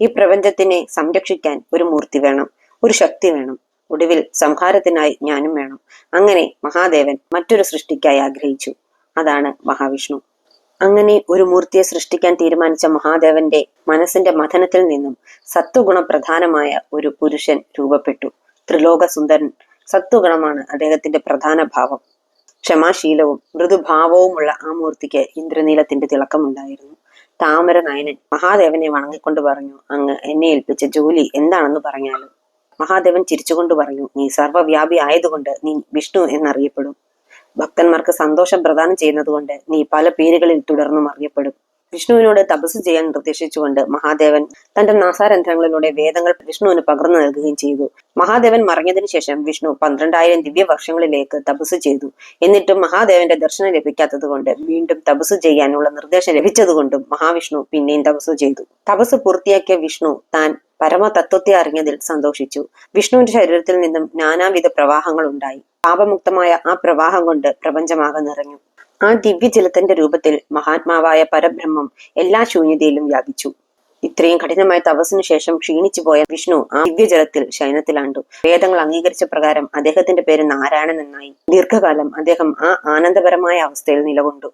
ഈ പ്രപഞ്ചത്തിനെ സംരക്ഷിക്കാൻ ഒരു മൂർത്തി വേണം ഒരു ശക്തി വേണം. ഒടുവിൽ സംഹാരത്തിനായി ഞാനും വേണം. അങ്ങനെ മഹാദേവൻ മറ്റൊരു സൃഷ്ടിക്കായി ആഗ്രഹിച്ചു. അതാണ് മഹാവിഷ്ണു. അങ്ങനെ ഒരു മൂർത്തിയെ സൃഷ്ടിക്കാൻ തീരുമാനിച്ച മഹാദേവന്റെ മനസ്സിന്റെ മഥനത്തിൽ നിന്നും സത്വഗുണ പ്രധാനമായ ഒരു പുരുഷൻ രൂപപ്പെട്ടു. ത്രിലോക സുന്ദരൻ സത്വഗുണമാണ് അദ്ദേഹത്തിന്റെ പ്രധാന ഭാവം. ക്ഷമാശീലവും മൃദുഭാവവുമുള്ള ആ മൂർത്തിക്ക് ഇന്ദ്രനീലത്തിന്റെ തിളക്കമുണ്ടായിരുന്നു. താമര നയനൻ മഹാദേവനെ വണങ്ങിക്കൊണ്ട് പറഞ്ഞു അങ്ങ് എന്നെ ഏൽപ്പിച്ച ജോലി എന്താണെന്ന് പറഞ്ഞാലും. മഹാദേവൻ ചിരിച്ചുകൊണ്ട് പറഞ്ഞു നീ സർവവ്യാപി ആയതുകൊണ്ട് നീ വിഷ്ണു എന്നറിയപ്പെടും. ഭക്തന്മാർക്ക് സന്തോഷം പ്രദാനം ചെയ്യുന്നതുകൊണ്ട് നീ പല പേരുകളിൽ തുടർന്നും അറിയപ്പെടും. വിഷ്ണുവിനോട് തപസ് ചെയ്യാൻ നിർദ്ദേശിച്ചുകൊണ്ട് മഹാദേവൻ തന്റെ നാസാരന്ധ്രങ്ങളിലൂടെ വേദങ്ങൾ വിഷ്ണുവിന് പകർന്നു നൽകുകയും ചെയ്തു. മഹാദേവൻ മറഞ്ഞതിനു ശേഷം വിഷ്ണു പന്ത്രണ്ടായിരം ദിവ്യ വർഷങ്ങളിലേക്ക് തപസ് ചെയ്തു. എന്നിട്ടും മഹാദേവന്റെ ദർശനം ലഭിക്കാത്തത് കൊണ്ട് വീണ്ടും തപസ് ചെയ്യാനുള്ള നിർദ്ദേശം ലഭിച്ചതുകൊണ്ടും മഹാവിഷ്ണു പിന്നെയും തപസ് ചെയ്തു. തപസ് പൂർത്തിയാക്കിയ വിഷ്ണു താൻ പരമതത്വത്തെ അറിഞ്ഞതിൽ സന്തോഷിച്ചു. വിഷ്ണുവിന്റെ ശരീരത്തിൽ നിന്നും നാനാവിധ പ്രവാഹങ്ങൾ ഉണ്ടായി. പാപമുക്തമായ ആ പ്രവാഹം കൊണ്ട് പ്രപഞ്ചമാകെ നിറഞ്ഞു. ആ ദിവ്യജലത്തിന്റെ രൂപത്തിൽ മഹാത്മാവായ പരബ്രഹ്മം എല്ലാ ശൂന്യതയിലും വ്യാപിച്ചു. ഇത്രയും കഠിനമായ തപസ്സിനു ശേഷം ക്ഷീണിച്ചു പോയ വിഷ്ണു ആ ദിവ്യജലത്തിൽ ശയനത്തിലാണ്ടു. വേദങ്ങൾ അംഗീകരിച്ച പ്രകാരം അദ്ദേഹത്തിന്റെ പേര് നാരായണൻ എന്നായി. ദീർഘകാലം അദ്ദേഹം ആ ആനന്ദപരമായ അവസ്ഥയിൽ നിലകൊണ്ടു.